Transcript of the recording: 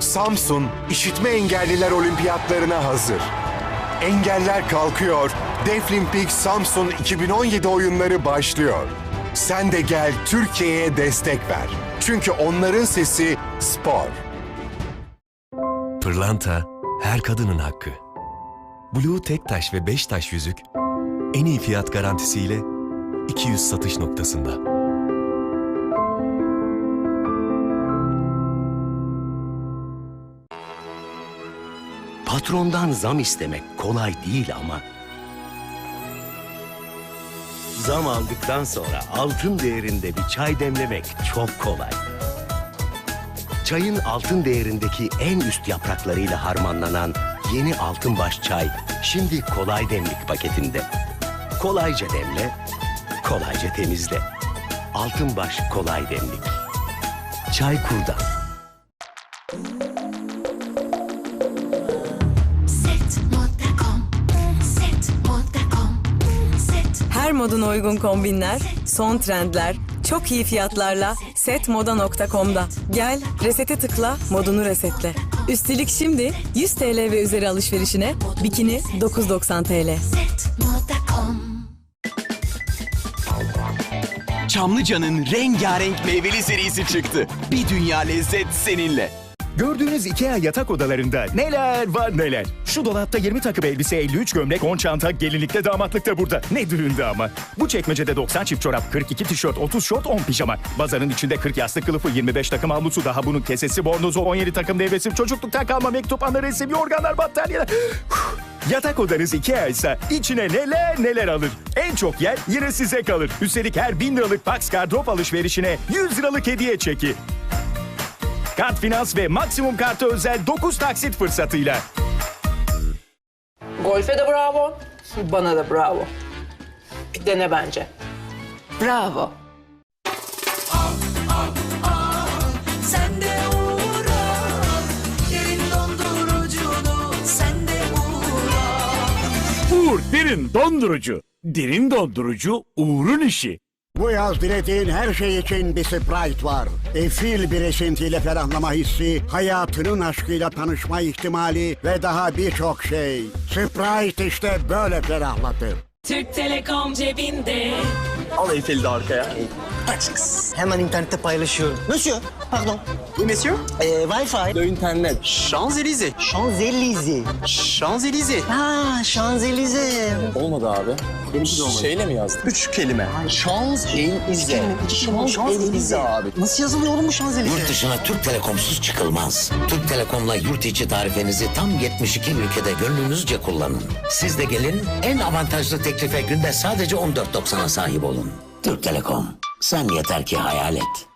Samsun işitme engelliler olimpiyatlarına hazır. Engeller kalkıyor. Deaflympic Samsun 2017 oyunları başlıyor. Sen de gel Türkiye'ye destek ver. Çünkü onların sesi spor. Pırlanta her kadının hakkı. Blue tek taş ve beş taş yüzük en iyi fiyat garantisiyle 200 satış noktasında. Patrondan zam istemek kolay değil ama zam aldıktan sonra altın değerinde bir çay demlemek çok kolay. Çayın altın değerindeki en üst yapraklarıyla harmanlanan yeni Altınbaş çay şimdi kolay demlik paketinde. Kolayca demle, kolayca temizle. Altınbaş kolay demlik. Çaykur'dan. Set.com Her moduna uygun kombinler, son trendler, çok iyi fiyatlarla setmoda.com'da. Gel, resete tıkla, modunu resetle. Üstelik şimdi 100 TL ve üzeri alışverişine bikini 9.90 TL. Çamlıca'nın rengarenk meyveli serisi çıktı. Bir dünya lezzet seninle. Gördüğünüz IKEA yatak odalarında neler var neler. Şu dolapta 20 takım elbise, 53 gömlek, 10 çanta, gelinlikte damatlıkta burada. Ne düğünde ama. Bu çekmecede 90 çift çorap, 42 tişört, 30 şort, 10 pijama. Bazanın içinde 40 yastık kılıfı, 25 takım havlusu, daha bunun kesesi, bornozu, 17 takım devresim, çocukluktan kalma mektup, anı resim, yorganlar, battaniyeler. Yatak odanız IKEA ise içine neler neler alır. En çok yer yine size kalır. Üstelik her 1000 liralık Pax Gardrop alışverişine 100 liralık hediye çeki. Kart Finans ve Maksimum Kart'a özel 9 taksit fırsatıyla. Golfe de bravo, bana da bravo. Bir dene bence. Bravo. Sen de uğra Derin dondurucunu Sen de uğra Uğur Derin Dondurucu. Derin Dondurucu Uğur'un işi. Bu yaz dilediğin her şey için bir Sprite var. Efil bir esintiyle ferahlama hissi, hayatının aşkıyla tanışma ihtimali ve daha birçok şey. Sprite işte böyle ferahlatır. Türk Telekom cebinde Al Eyfel'i de arkaya. Hemen internette paylaşıyorum. Monsieur, pardon. Oui monsieur. Ee, Wi-Fi. Le internet. Champs-Élysées. Champs-Élysées. Champs-Élysées. Ha, Champs-Élysées. Olmadı abi. Benimki de olmadı. Şeyle mi yazdın? Üç kelime. Champs-Élysées. Champs-Élysées abi. Nasıl yazılıyor oğlum bu Champs-Élysées? Yurt dışına Türk Telekom'suz çıkılmaz. Türk Telekom'la yurt içi tarifenizi tam 72 ülkede gönlünüzce kullanın. Siz de gelin en avantajlı teklife günde sadece 14.90'a sahip olun. Türk Telekom. Sen yeter ki hayal et.